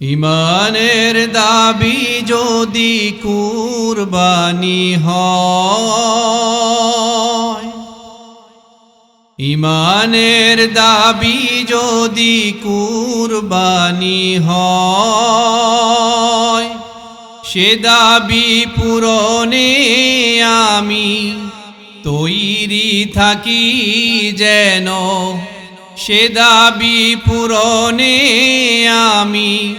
ইমানের দাবি যদি কুরবানি হয়, ইমানের দাবি যদি কুরবানি হয়, সে দাবি পূরণে আমি তৈরি থাকি যেন সে দাবি পূরণে আমি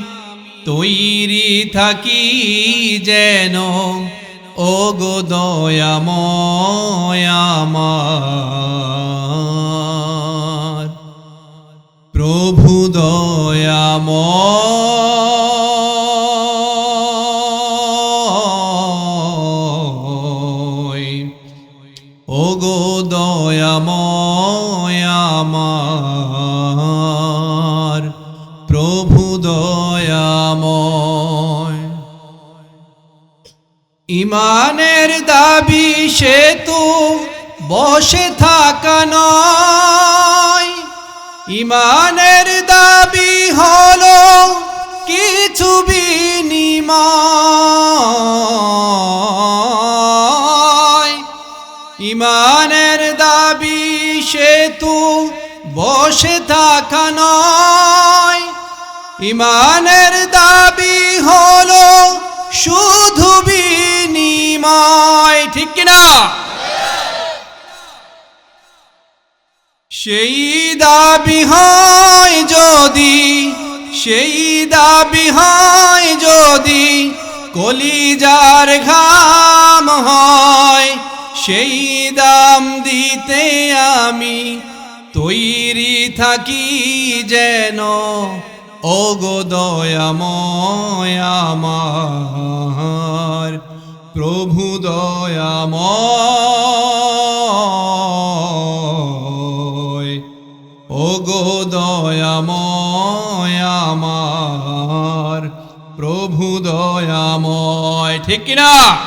তৈরি থাকি যেন। ও গো দয়াময়ামার প্রভু দয়াময় দয়াময় আমার প্রভু দয়াময়। ইমানের দাবি সে সেতু বসে থাকা নয়। ইমানের ইমানের দাবি সেতু বসে থাকা নয়। ইমানের দাবি হলো শুধু বিনিময়, ঠিক কিনা? সেই দাবি হয় যদি, সেই দাবি হয় যদি কলিজার হয় সেই দাম দিতে আমি তৈরি থাকি যেন। ও গো দয়াময় আমার, প্রভু দয়াময়। ও গো দয়াময় আমার, প্রভু দয়াময়, ঠিক কিনা?